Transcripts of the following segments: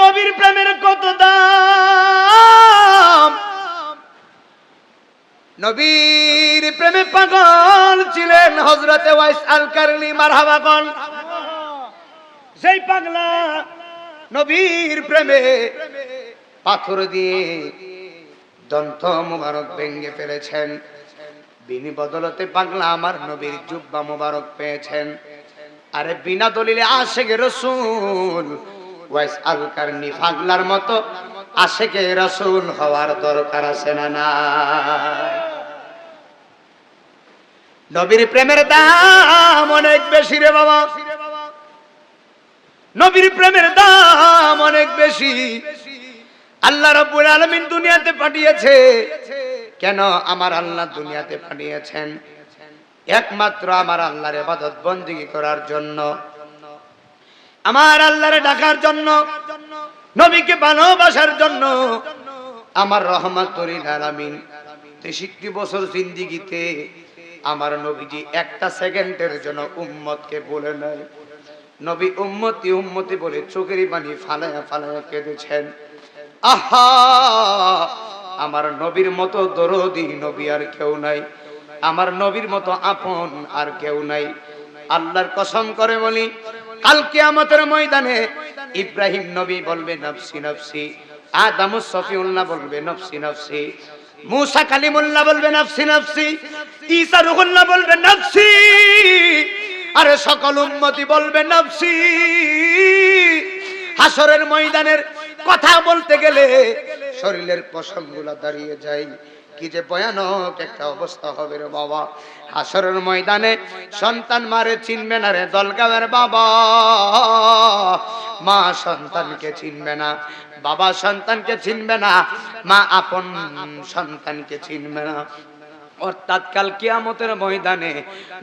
নবীর প্রেমের কত দাম? নবীর প্রেমে পাগল ছিলেন হজরতে ওয়াইস আল কারনি মারহাবাগন সেই পাগলা নবীর প্রেমে পাথর দিয়ে দন্ত মুবারক ভেঙ্গে ফেলেছেন, বিনি বদলতে পাগলা আমার নবীর জুব্বা মুবারক পেয়েছেন। আরে বিনা দলিলে আশেকে রসুল ওয়াইস মতো আশেকে হওয়ার দরকার আছে না না নবীর প্রেমের দাম অনেক বেশি রে বাবা। নবীর প্রেমের দাম অনেক বেশি। আল্লাহ রব্বুল আলামিন দুনিয়াতে পাঠিয়েছে। কেন আমার আল্লাহ দুনিয়াতে পাঠিয়েছেন? একমাত্র আমার আল্লাহর ইবাদত বন্দিগি করার জন্য। আমার আল্লাহরে ডাকার জন্য, নবীকে ভালোবাসার জন্য, আমার রহমাতুল আলামিন। তেষট্টি বছর জিন্দিগিতে আমার নবীজি একটা সেকেন্ডের জন্য উম্মতকে বলে নাই নবী উম্মতি উম্মতি বলে চোখেরই পানি ফালায়া ফালায়া কেঁদেছেন। আহা! আমার নবীর মতো দরদি নবী আর কেউ নাই। আমার নবীর মতো আপন আর কেউ নাই। আল্লাহর কসম করে বলি কালকে আমাদের ময়দানে ইব্রাহিম নবী বলবে, নফসি নফসি। আদাম সফিউল্লাহ বলবে, নফসি নফসি। মুসা কালিমুল্লাহ বলবে, নফসি নফসি। ঈসা রুহুল্লাহ বলবে, নফসি। আরে সকল উম্মতি বলবে, নফসি। হাসরের ময়দানের কথা বলতে গেলে শরীরের পশমগুলো দাঁড়িয়ে যায়। কি যে ভয়ানক একটা অবস্থা হবে রে বাবা। হাসরের ময়দানে সন্তান মারে চিনবে না রে দলগাঁয়ের বাবা। মা সন্তানকে চিনবে না, বাবা সন্তানকে চিনবে না, মা আপন সন্তানকে চিনবে না। অর্থাৎ কাল কিয়ামতের ময়দানে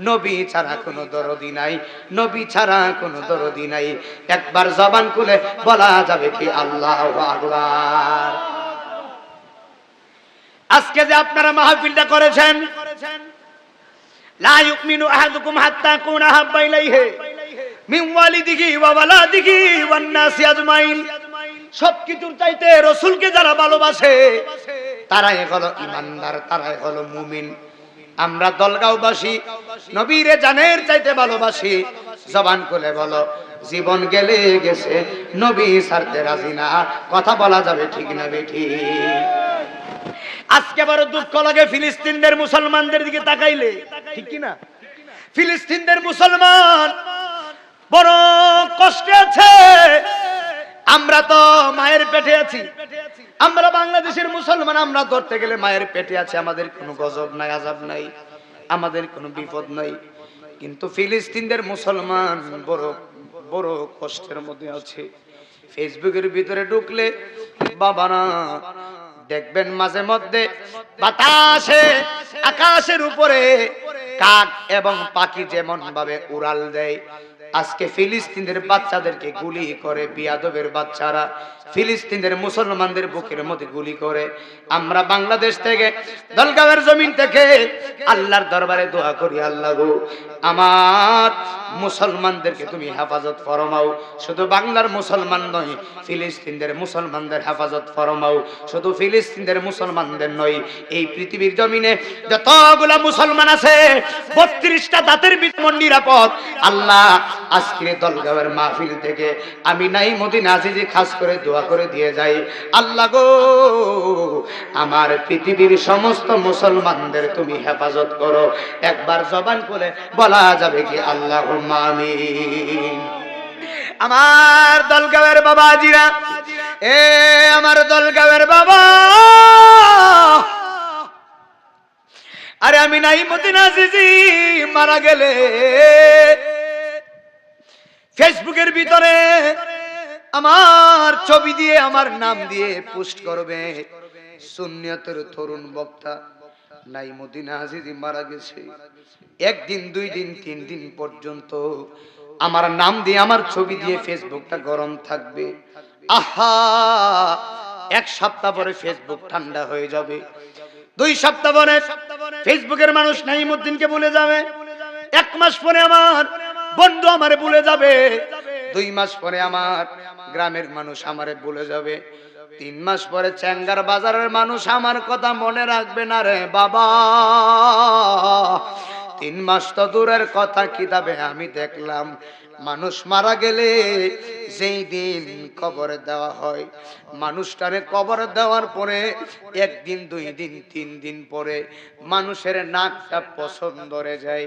নবী ছাড়া কোনো দরদি নাই, নবী ছাড়া কোনো দরদি নাই। একবার জবান খুলে বলা যাবে কি আল্লাহ আকবার। আজকে যে আপনারা মাহফিলটা করেছেন লা ইউমিনু আহাদুকুম হাত্তা ওয়া সবকিছুর চাইতে রসুলকে যারা ভালোবাসে, তারাই হলো ইমানদার, তারাই হলো মুমিন। আমরা দলগাঁওবাসী, নবীরে জানের চাইতে ভালোবাসি। জবান খুলে বলো, জীবন গেলে গেছে, নবী সারতে রাজি না। কথা বলা যাবে ঠিক না বেঠি আজকে বড় দুঃখ লাগে ফিলিস্তিনদের মুসলমানদের দিকে তাকাইলে। ঠিক কি না ফিলিস্তিনদের মুসলমান বড় কষ্টে আছে। আমরা তো মায়ের পেটে আছি। আমরা বাংলাদেশের মুসলমান, আমরা ধরতে গেলে মায়ের পেটে আছে। আমাদের কোনো গজব নাই, আজাব নাই, আমাদের কোনো বিপদ নাই। কিন্তু ফিলিস্তিনদের মুসলমান বড় বড় কষ্টের মধ্যে আছে। ফেসবুকের ভিতরে ঢুকলে বাবারা দেখবেন মাঝে মধ্যে বাতাসে, আকাশের উপরে কাক এবং পাখি যেমন ভাবে উড়াল দেয়। আজকে ফিলিস্তিনের বাচ্চাদেরকে গুলি করে, বিয়াদবের বাচ্চারা ফিলিস্তিনের মুসলমানদের বুকের মধ্যে গুলি করে আমরা বাংলাদেশ থেকে দলগাঁওয়ের জমিন থেকে আল্লাহর দরবারে দোয়া করি, আল্লাহ আমার মুসলমানদেরকে তুমি হেফাজত ফরমাও। শুধু বাংলার মুসলমান নয়, ফিলিস্তিনদের মুসলমানদের হেফাজত ফরমাও। শুধু ফিলিস্তিনদের মুসলমানদের নয়, এই পৃথিবীর জমিনে যতগুলা মুসলমান আছে, বত্রিশটা দাঁতের বিতমন নিরাপদ। আল্লাহ, আজকে দলগাঁওয়ের মাহফিল থেকে আমি নাই মদিনা আজিজি খাস করে দোয়া করে দিয়ে যাই। আল্লাহ গো, আমার পৃথিবীর সমস্ত মুসলমানদের তুমি হেফাজত করো। একবার জবান করে বলা যাবে কি আল্লাহ আমিন। আমার দলগাঁওয়ের বাবাজিরা, এ আমার দলগাঁওয়ের বাবা। আরে আমি নাই মদিনা জিজি মারা গেলে। ফেসবুকের ভিতরে আমার ছবি দিয়ে আমার নাম দিয়ে পোস্ট করবে। সুন্নিয়তের তরুণ বক্তা নাই মদিনা আজিজি মারা গেছে। একদিন দুই দিন তিন দিন পর্যন্ত আমার নাম দিয়ে আমার ছবি দিয়ে ফেসবুকটা গরম থাকবে। আহা! এক সপ্তাহ পরে ফেসবুক ঠান্ডা হয়ে যাবে। দুই সপ্তাহ পরে ফেসবুকের মানুষ নাইমুদ্দিনকে ভুলে যাবে। এক মাস পরে আমার বন্ধু আমারে ভুলে যাবে। দুই মাস পরে আমার গ্রামের মানুষ আমারে ভুলে যাবে, তিন মাস পরে চ্যাঙ্গার বাজারের মানুষ আমার কথা মনে রাখবে না রে বাবা। তিন মাস তো দূরের কথা, কিতাবে আমি দেখলাম, মানুষ মারা গেলে যেই দিন কবরে দেওয়া হয়, মানুষটারে কবরে দেওয়ার পরে, একদিন, দুই দিন, তিন দিন পরে মানুষের নাকটা পছন্দ হয়ে যায়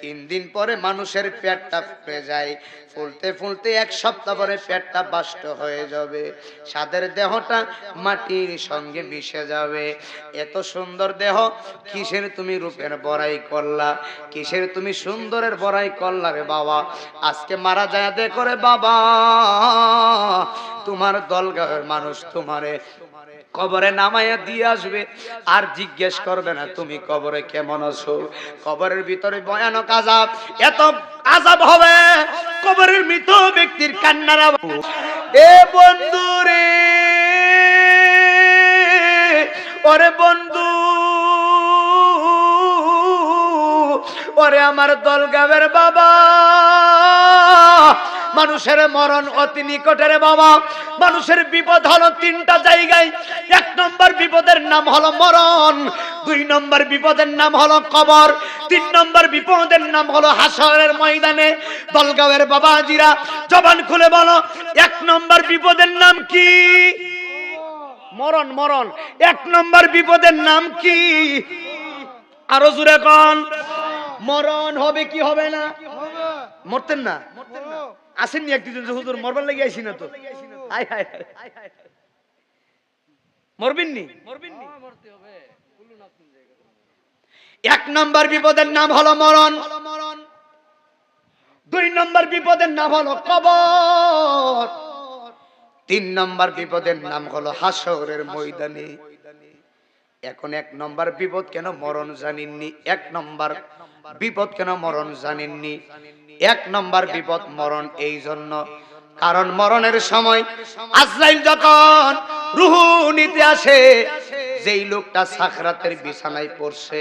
তিন দিন পরে মানুষের পেটটা ফুলে যায়। ফুলতে ফুলতে এক সপ্তাহ পরে পেটটা বাষ্ট হয়ে যাবে। সাদের দেহটা মাটির সঙ্গে মিশে যাবে। এত সুন্দর দেহ, কিসের তুমি রূপের বড়াই করলা? কিসের তুমি সুন্দরের বড়াই করলা রে বাবা? আজকে মারা যায় দেখো রে বাবা। তোমার দলগাঁয়ের মানুষ তোমারে কবরে নামাইয়া দিয়ে আসবে। আর জিজ্ঞেস করবে না, তুমি কবরে কেমন আছো? কবরের ভিতরে ভয়ানক আজাব এত আজাব হবে, কবরের মৃত ব্যক্তির কান্নার। এ বন্ধু রে ওরে বন্ধু, ওরে আমার দলগাবের বাবা। মানুষের মরণ অতি নিকটের বাবা। মানুষের বিপদ হলো তিনটা জায়গায়। এক নম্বর বিপদের নাম হলো মরণ, দুই নম্বর বিপদের নাম হলো কবর, তিন নম্বর বিপদের নাম হলো হাসরের ময়দানে। দলগাঁওয়ের বাবাজিরা, জবান খুলে বলো, এক নম্বর বিপদের নাম কি? মরণ মরণ। এক নম্বর বিপদের নাম কি? আরও জুড়ে কন। মরণ হবে কি হবে না মরতেন না? মরতেন না? আসেননি একদিন যে হুজুর, মরবার লেগে আইসি না তো। হায় হায় হায়। মরবেননি? এক নম্বর বিপদের নাম হলো মরণ। দুই নম্বর বিপদের নাম হলো কবর। তিন নম্বর বিপদের নাম হলো হাসরের ময়দানে। এখন এক নম্বর বিপদ কেন মরণ জানেননি? এক নম্বর বিপদ কেন মরণ জানেননি? এক নম্বর বিপদ মরণ এই জন্য কারণ মরণের সময় আজরাইল যখন রুহু নিতে আসে যেই লোকটা সাখরাতের বিছানায় পড়ছে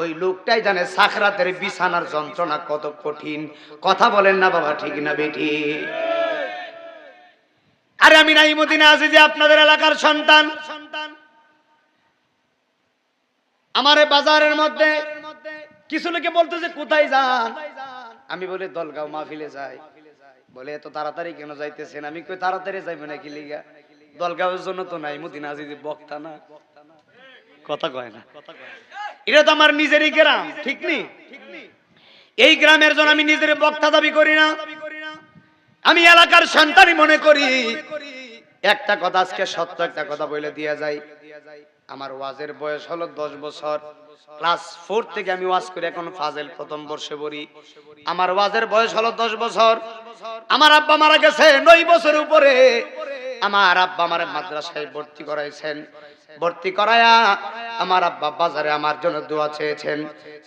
ওই লোকটাই জানে সাখরাতের বিছানার যন্ত্রণা কত কঠিন। কথা বলেন না বাবা ঠিক না বেটি? আরে আমি নাইমুদ্দিন আজিজি আপনাদের এলাকার সন্তান সন্তান। আমার বাজারের মধ্যে কিছু লোকে বলতেছে কোথায় যান? আমি বলি, দলগাঁও মাহফিলে যাই। বলে, এত তাড়াতাড়ি কেন যাইতেছেন? আমি কই, তাড়াতাড়ি যাইবে নাকি লিগা? দলগাঁওয়ের জন্য তো নাই, মুদিন আজিজি বক্তা না। কথা কয় না। এটা তো আমার নিজেরই গ্রাম, ঠিক নি? এই গ্রামের জন্য আমি নিজের বক্তা দাবি করি না। আমি এলাকার সন্তানই মনে করি। একটা কথা আজকে সত্য, একটা কথা বলে দিয়া যায় আমার ওয়াজের বয়স হলো দশ বছর। ক্লাস ফোর থেকে আমি ওয়াজ করি, এখন ফাজেল প্রথম বর্ষে পড়ি। আমার ওয়াজের বয়স হলো দশ বছর। আমার আব্বা মারা গেছে নয় বছর উপরে। আমার আব্বা আমার মাদ্রাসায় ভর্তি করাইছেন। ভর্তি করায়া আমার আব্বা বাজারে আমার জন্য দোয়া চেয়েছেন।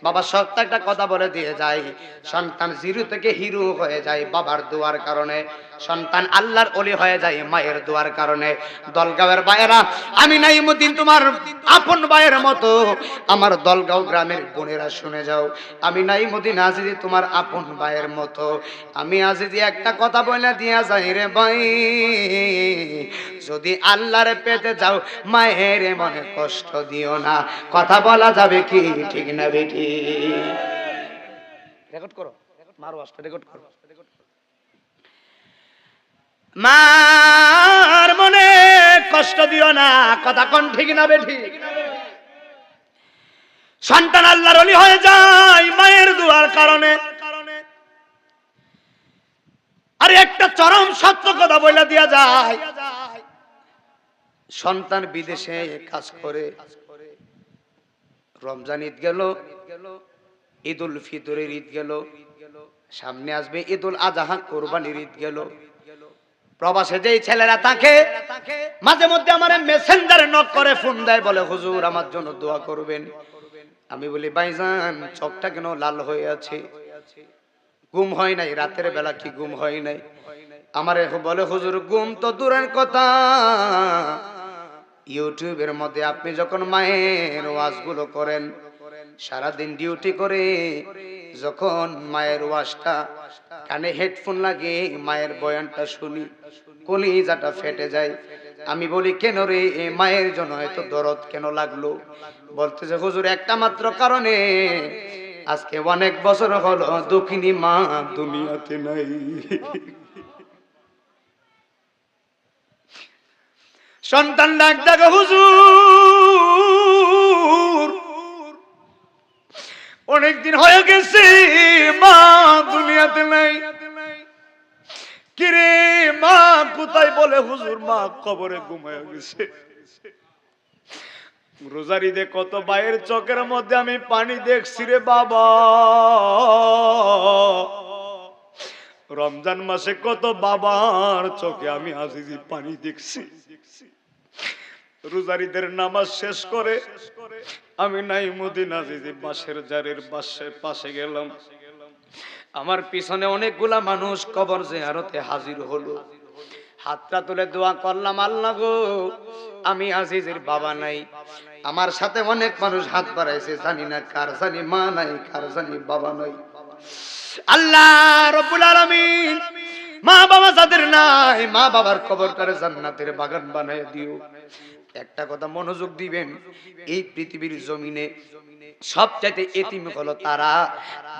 বাবা সত্য একটা কথা বলে দিয়ে যায়, সন্তান জিরো থেকে হিরু হয়ে যায় বাবার দোয়ার কারণে। সন্তান আল্লাহর অলি হয়ে যায় মায়ের দোয়ার কারণে। দলগাঁওয়ের বায়েরা আমি নাইমুদ্দিন তোমার আপন ভাইয়ের মতো। আমার দলগাঁও গ্রামের বোনেরা শুনে যাও। আমি নাইমুদ্দিন আজিজি তোমার আপন ভাইয়ের মতো। আমি আজিজি একটা কথা বলে দিয়া যাই রে ভাই। যদি আল্লাহর পেতে যাও, মায়ের মনে কষ্ট দিও না। কথা বলা যাবে কি? ঠিক না বেটি? রেকর্ড করো। মারো আসতে রেকর্ড করো। মার মনে কষ্ট দিও না, কথা কোন ঠিক না বেঠি সন্তান আল্লাহর অলি হয়ে যায় মায়ের দুয়ার কারণে। আরে একটা চরম সত্য কথা বলে দিয়া যায়। সন্তান বিদেশে কাজ করে। রমজান ঈদ গেল ঈদ উল ফিতরের ঈদ গেল, সামনে আসবে ঈদ উল আজহা, কোরবানির ঈদ গেল। প্রবাসে যেই ছেলেরা তাকে মাঝে মধ্যে আমার মেসেঞ্জার নক করে ফোন দেয়, বলে, হুজুর, আমার জন্য দোয়া করবেন। আমি বলি, ভাইজান, চোখটা কেন লাল হয়ে আছে? ঘুম হয় নাই, রাতের বেলা কি ঘুম হয় নাই? আমার বলে, হুজুর, ঘুম তো দূরের কথা। ইউটিউবের মধ্যে আপনি যখন মায়ের ওয়াজগুলো করেন, সারাদিন ডিউটি করে যখন মায়ের ওয়াশটা কানে হেডফোন লাগে, মায়ের বয়ানটা শুনি, কলিজাটা ফেটে যায়। আমি বলি, কেন রে, এ মায়ের জন্য এত দরদ কেন লাগল? বলতেছে হুজুর, একটা মাত্র কারণে আজকে অনেক বছর হলো দক্ষিণী মা দুনিয়াতে নাই। সন্তান ডাক ডাকে, হুজুর অনেকদিন হয়ে গেছে, মা দুনিয়াতে নাই। কিরে মা, কোথায় বলে হুজুর, মা কবরে ঘুমায় গেছে। রোজারিতে কত বাইয়ের চোখের মধ্যে আমি পানি দেখছি রে বাবা। রমজান মাসে কত বাবার চোখে আমি আজিজি পানি দেখছি দেখছি। রোজারিদের নামাজ শেষ করে আমি নাই মদিন আজিজি বাসের জারের বাসে পাশে গেলাম। আমার পিছনে অনেকগুলা মানুষ কবর জিয়ারতে হাজির হলো। হাতটা তুলে দোয়া করলাম, আল্লাহ গো, আমি আজিজের বাবা নাই। আমার সাথে অনেক মানুষ হাত বাড়াইছে, জানি না কার, জানি মা নাই, কার জানি বাবা নাই। আল্লাহ রব্বুল আলামিন মা বাবা যাদের নাই মা বাবার কবরটারে জান্নাতের বাগান বানায় দিও। একটা কথা মনোযোগ দিবেন, এই পৃথিবীর জমিনে সবচাইতে এতিম হলো তারা,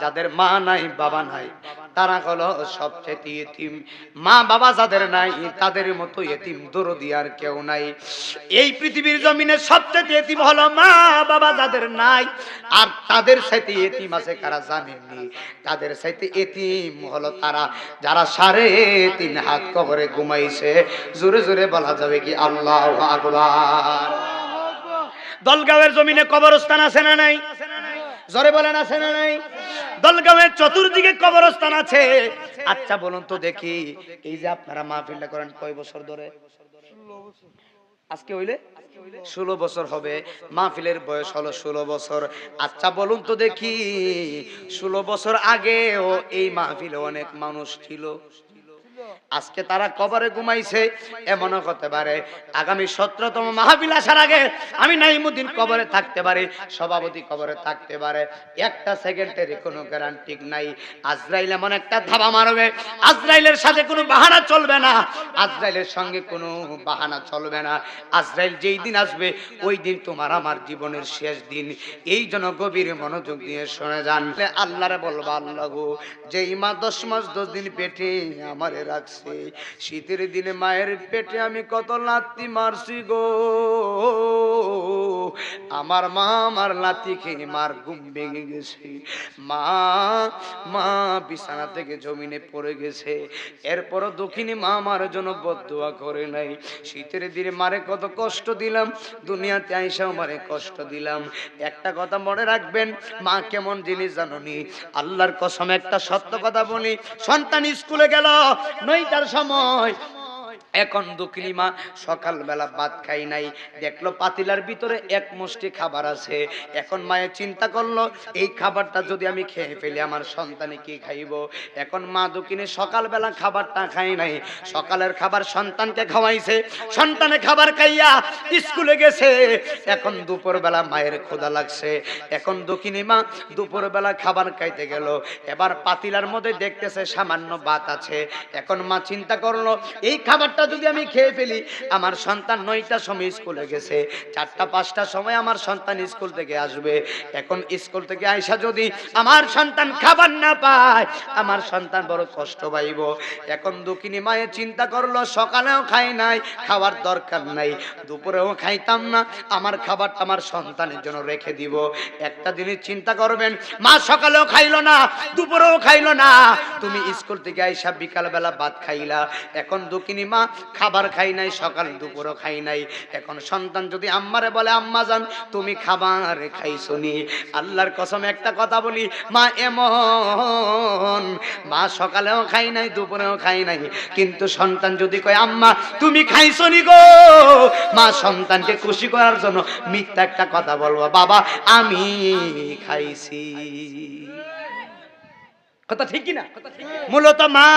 যাদের মা নাই, বাবা নাই। তারা হলো সবচাইতে এতিম মা বাবা যাদের নাই, তাদের মতো এতিম দরদি আর কেউ নাই। এই পৃথিবীর জমিনে সবচেয়ে এতিম হলো মা বাবা যাদের নাই, আর তাদের সাথে এতিম আছে কারা জানেননি তাদের সাথে এতিম হলো তারা, যারা সাড়ে তিন হাত কবরে ঘুমাইছে। জোরে জোরে বলা যাবে কি আল্লাহ আকবার? দলগাঁওয়ের জমিনে কবরস্থান আছে না নাই? জরে বলেন, আছে না নাই? দলগাঁওয়ের চতুর্দিকে কবরস্থান আছে। আচ্ছা বলুন তো দেখি, এই যে আপনারা মাহফিলটা করেন কয় বছর ধরে? আজকে হইলে? ষোলো বছর হবে। মাহফিলের বয়স হলো ষোলো বছর। আচ্ছা বলুন তো দেখি, ষোলো বছর আগেও এই মাহফিলে অনেক মানুষ ছিল? আজকে তারা কবরে ঘুমাইছে, এমনও হতে পারে। আগামী সতেরোতম মাহফিল আসার আগে আমি নাইমুদ্দিন কবরে থাকতে পারি, সভাপতি কবরে থাকতে পারে। একটা সেকেন্ডের কোনো গ্যারান্টি নাই। আজরাইল এমন একটা ধাবা মারবে, আজরাইলের সাথে কোনো বাহানা চলবে না। আজরাইলের সঙ্গে কোনো বাহানা চলবে না। আজরাইল যেই দিন আসবে, ওই দিন তোমার আমার জীবনের শেষ দিন। এই জন্য গভীর মনোযোগ দিয়ে শুনে যান। আল্লাহরে বলব, আল্লাহ গো যেই মা দশ মাস দশ দিন পেটে আমারে রাখছে শীতের দিনে মায়ের পেটে আমি কত লাত্তি মারছি গো। আমার মা, আমার লাতি খেয়ে মার ঘুম ভেঙে গেছে। মা মা বিছানা থেকে জমিনে পড়ে গেছে। এরপরও দক্ষিণী মা আমার জন্য বদুয়া করে নাই। শীতের দিনে মারে কত কষ্ট দিলাম, দুনিয়াতে আইসাও মারে কষ্ট দিলাম। একটা কথা মনে রাখবেন, মা কেমন জিনিস জাননি? আল্লাহর কসম একটা সত্য কথা বলি, সন্তান স্কুলে গেল, নয়টার সময় এখন দক্ষিণী মা সকালবেলা ভাত খাই নাই। দেখল পাতিলার ভিতরে এক মুষ্টি খাবার আছে। এখন মায়ের চিন্তা করল, এই খাবারটা যদি আমি খেয়ে ফেলি, আমার সন্তানে কি খাইব? এখন মা দক্ষিণী সকালবেলা খাবারটা খাই নাই। সকালের খাবার সন্তানকে খাওয়াইছে। সন্তানে খাবার খাইয়া স্কুলে গেছে। এখন দুপুরবেলা মায়ের ক্ষুধা লাগছে। এখন দক্ষিণী মা দুপুরবেলা খাবার খাইতে গেল। এবার পাতিলার মধ্যে দেখতেছে সামান্য ভাত আছে। এখন মা চিন্তা করল, এই খাবারটা যদি আমি খেয়ে ফেলি, আমার সন্তান নয়টার সময় স্কুলে গেছে, চারটা পাঁচটার সময় আমার সন্তান স্কুল থেকে আসবে। এখন স্কুল থেকে আইসা যদি আমার সন্তান খাবার না পায়, আমার সন্তান বড় কষ্ট পাইব। এখন দুকিনি মায়ে চিন্তা করল, সকালেও খাই নাই, খাওয়ার দরকার নাই, দুপুরেও খাইতাম না, আমার খাবারটা আমার সন্তানের জন্য রেখে দিব। একটা জিনিস চিন্তা করবেন, মা সকালেও খাইলো না, দুপুরেও খাইলো না, তুমি স্কুল থেকে আইসা বিকালবেলা ভাত খাইলা। এখন দুকিনি মা খাবার খাই নাই, সকাল দুপুরও খাই নাই। এখন সন্তান যদি আম্মারে বলে, আম্মা যান, তুমি খাবার খাইছো নি আল্লাহর কসম একটা কথা বলি, মা এমন, মা সকালেও খাই নাই, দুপুরেও খাই নাই। কিন্তু সন্তান যদি কয়, আম্মা, তুমি খাইছো নি গো? মা সন্তানকে খুশি করার জন্য মিথ্যা একটা কথা বলব, বাবা, আমি খাইছি। কথা ঠিক কিনা? মূলত মা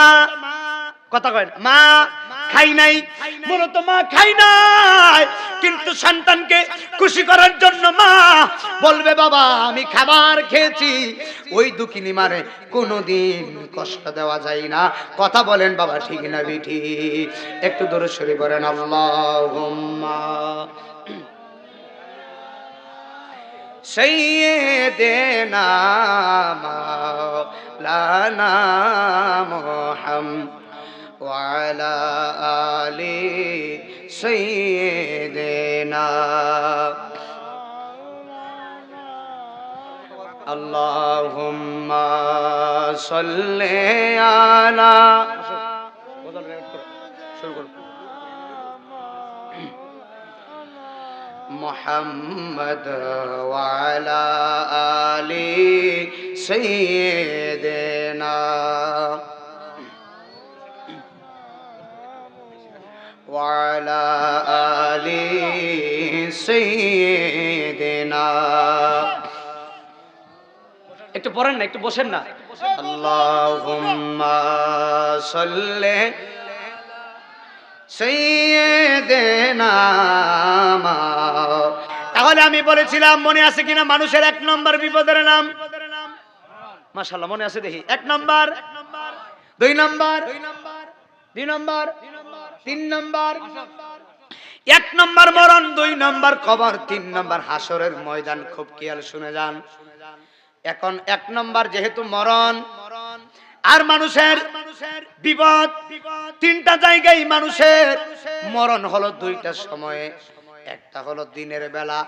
কথা কয় না। মা খাই নাই। মূলত মা খাই নাই। কিন্তু সন্তানকে খুশি করার জন্য মা বলবে, বাবা, আমি খাবার খেয়েছি। ওই দুকিনি মারে কোনোদিন কষ্ট দেওয়া যায় না। কথা বলেন, বাবা, ঠিক না, বিঠি। একটু দূরে সরে বলেন আল্লাহ সৈয়দেনা মাওলানা মোহাম্মদ وعلى آل سيدنا. اللهم صل على محمد وعلى آل سيدنا. وعلى آل سيدنا একটু পড়েন না একটু বসেন না আল্লাহুম্মা সাল্লি সাইয়্যিদিনা মা- তাহলে আমি বলেছিলাম মনে আছে কিনা মানুষের এক নম্বর বিপদের নাম মাশাআল্লাহ মনে আছে দেখি এক নম্বর দুই নম্বর দুই নম্বর তিন নম্বর। এক নম্বর মরণ, দুই নম্বর কবর, তিন নম্বর হাসরের ময়দান। খুব খেয়াল শুনে যান। এখন এক নম্বর যেহেতু মরণ, আর মানুষের বিপদ, তিনটা জায়গায় মানুষের মরণ হলো দুইটা সময়ে। একটা হলো দিনের বেলা,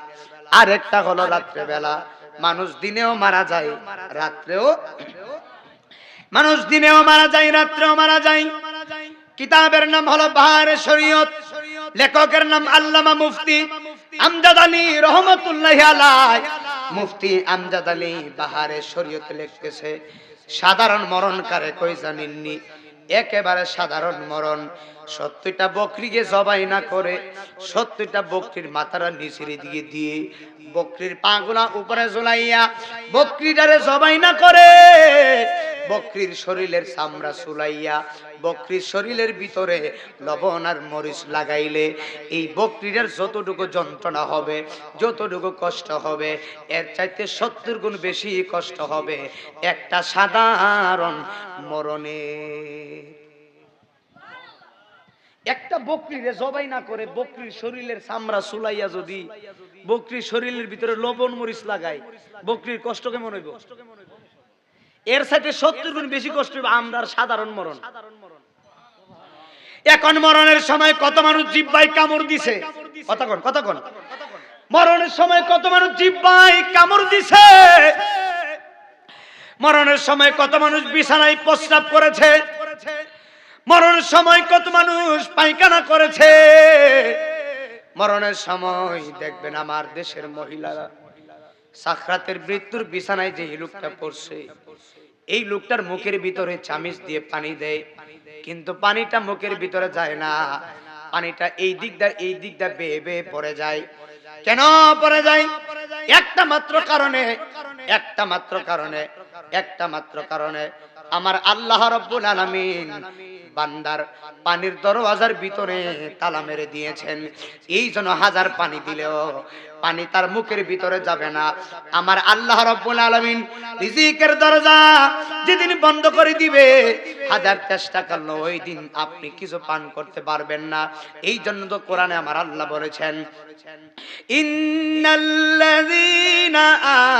আর একটা হলো রাত্রে বেলা। মানুষ দিনেও মারা যায়, রাত্রেও। মানুষ দিনেও মারা যায়, রাত্রেও মারা যায়। কিতাবের নাম হলো বাহারে শরীয়ত, লেখকের নাম আল্লামা মুফতি আমজাদ আলী রহমতুল্লাহ আলাই মুফতি আমজাদ আলী বাহারে শরীয়ত লিখতেছে, সাধারণ মরণ কারে কই জানেননি? একেবারে সাধারণ মরণ, সত্তরটা বকরিকে জবাই না করে, সত্তরটা বকরির মাথারা নিচের দিকে দিয়ে বকরির পাগুলা উপরে ঝুলাইয়া বকরিটারে জবাই না করে বকরির শরীরের চামড়া চুলাইয়া বকরির শরীরের ভিতরে লবণ আর মরিচ লাগাইলে এই বকরিটার যতটুকু যন্ত্রণা হবে, যতটুকু কষ্ট হবে, এর চাইতে সত্তর গুণ বেশি কষ্ট হবে একটা সাধারণ মরণে। একটা বকরিরে জবাই না করে বকরির শরীরের চামড়া চুলাইয়া যদি, বকরির শরীরের ভিতরে লবণ, মরিচ লাগাই বকরির কষ্ট কেমন হইব? এর সাথে সত্তর গুণ বেশি কষ্ট হইব আমরার সাধারণ মরণ। এখন মরণের সময় কত মানুষ জিব্বাই কামড় দিছে? কতক্ষণ কতক্ষণ মরণের সময় কত মানুষ জিব্বাই কামড় দিছে? মরণের সময় কত মানুষ বিছানায় প্রস্রাব করেছে? মরণের সময় কত মানুষ পায়খানা করেছে? মরণের সময় দেখবেন আমার দেশের মহিলারা সাখরাতের মৃত্যুর বিছানায় যে লোকটা পড়ছে, এই লোকটার মুখের ভিতরে চামিচ দিয়ে পানি দেয়, কিন্তু পানিটা মুখের ভিতরে যায় না। পানিটা এই দিকটা এই দিকটা বেয়ে বেয়ে পড়ে যায়। কেন পড়ে যায়? একটা মাত্র কারণে, একটা মাত্র কারণে, একটা মাত্র কারণে। আমার আল্লাহ রব্বুল আলামিন বান্দার পানির দরওয়াজার ভিতরে তালা মেরে দিয়েছেন। এই জন্য হাজার পানি দিলেও পানি তার মুখের ভিতরে যাবে না। আমার আল্লাহ রব্বুল আলামিন রিজিকের দরজা যেদিন বন্ধ করে দিবে, হাজার চেষ্টা করল, ওই দিন আপনি কিছু পান করতে পারবেন না। এই জন্য তো কোরআনে আমার আল্লাহ বলেছেন, ইন্নাল্লাযীনা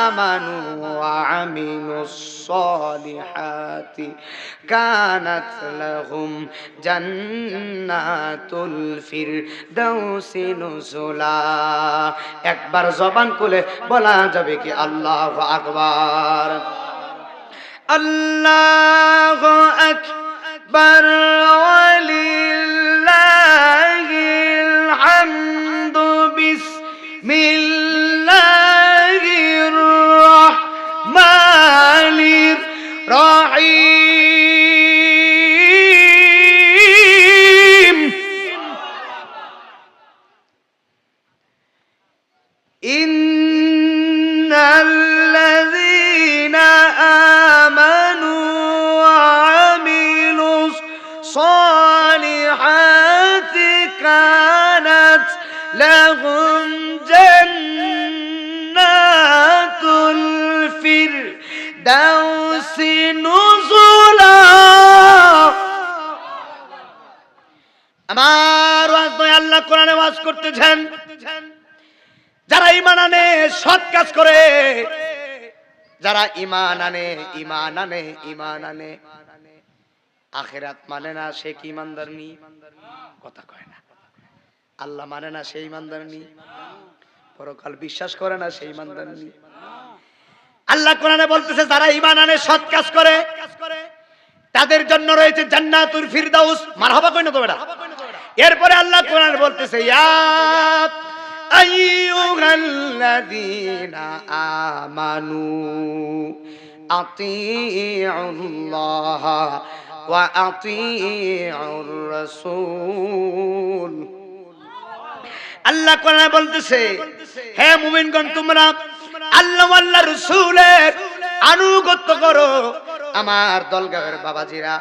আমানু ওয়া একবার জবান খুলে বলা যাবে কি আল্লাহ আকবার। আল্লাহ আকবার ওয়ালিল্লাহিল আল্লাহ কোরআনে ওয়াজ করতেছেন, যারা ইমান আনে, সৎ কাজ করে, যারা ইমান আনে ইমান আনে ইমান আনে, আখেরাত মানে না সে কি ইমানদার নি কথা কয় না। আল্লাহ মানে না সেই ইমানদার নি পরকাল বিশ্বাস করে না সেই ইমানদার নি আল্লাহ কোরআনে বলতেছে, যারা ইমান আনে, সৎ কাজ করে, তাদের জন্য রয়েছে জান্নাতুল ফিরদাউস। মারহাবা কই না তো বেটা? এরপরে আল্লাহ কোরআন বলতেছে আমানু আল্লাহ কোরআনে বলতেছে, হে মুমিনগণ, তোমরা আল্লাহ আল্লাহ রসুলের আনুগত্য করো। আমার দলগাঁয়ের বাবাজিরা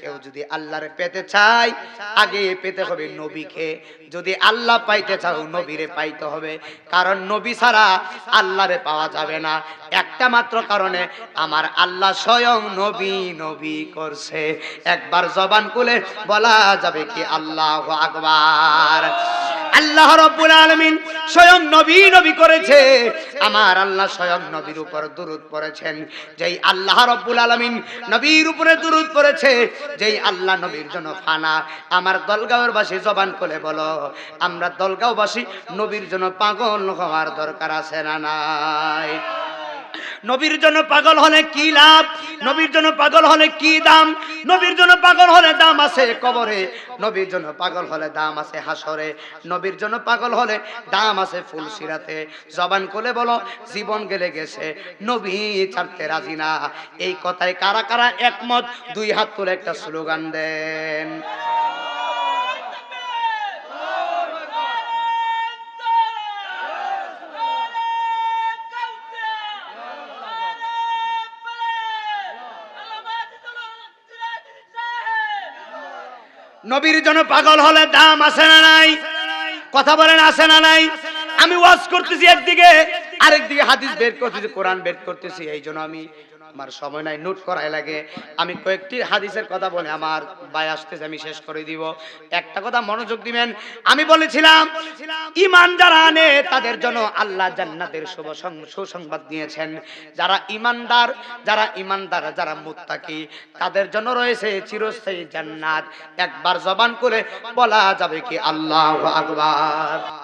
কেউ যদি আল্লাহরে পেতে চাই আগে পেতে হবে নবীকে। যদি আল্লাহ পাইতে চাও, নবীরে পাইতে হবে। কারণ নবী ছাড়া আল্লাহরে পাওয়া যাবে না। একটা মাত্র কারণে আমার আল্লাহ স্বয়ং নবী নবী করছে। একবার জবান কুলে বলা যাবে কি আল্লাহ আকবার। আল্লাহ রব্বুল আলামিন স্বয়ং নবী নবী করেছে। আমার আল্লাহ স্বয়ং নবীর উপর দুরুদ পড়েছেন। যেই আল্লাহ রব্বুল আলামিন নবীর উপরে দুরুদ পড়েছে, যেই আল্লাহ নবীর জন্য ফানা। আমার দলগাঁওয়ের বাসী জবান করে বলো, আমরা দলগাঁওবাসী নবীর জন্য পাগল হওয়ার দরকার আছে না নাই? নবীর জন্য পাগল হলে কি লাভ? নবীর জন্য পাগল হলে কি দাম? নবীর জন্য পাগল হলে দাম আছে কবরে, নবীর জন্য পাগল হলে দাম আছে হাসরে, নবীর জন্য পাগল হলে দাম আছে ফুলসিরাতে জবান কোলে বলো, জীবন গেলে গেছে, নবী ছাড়তে রাজি না। এই কথায় কারা কারা একমত? দুই হাত তুলে একটা স্লোগান দেন। নবীর জন্য পাগল হলে দাম আসে না নাই? কথা বলেন আসে না নাই? আমি ওয়াজ করতেছি একদিকে, আরেকদিকে হাদিস বের করতেছি, কোরআন বের করতেছি এই জন্য আমি আমার সময় নাই, নোট করাই লাগে। আমি কয়েকটি হাদিসের কথা বলে, আমার ভাই আসতেছে, আমি শেষ করে দিব। একটা কথা মনোযোগ দিবেন। আমি বলেছিলাম, ইমান যারা আনে, তাদের জন্য আল্লাহ জান্নাতের শুভ সুসংবাদ দিয়েছেন। যারা ইমানদার যারা ইমানদার, যারা মুত্তাকি, তাদের জন্য রয়েছে চিরস্থায়ী জান্নাত। একবার জবান করে বলা যাবে কি, আল্লাহ আকবার।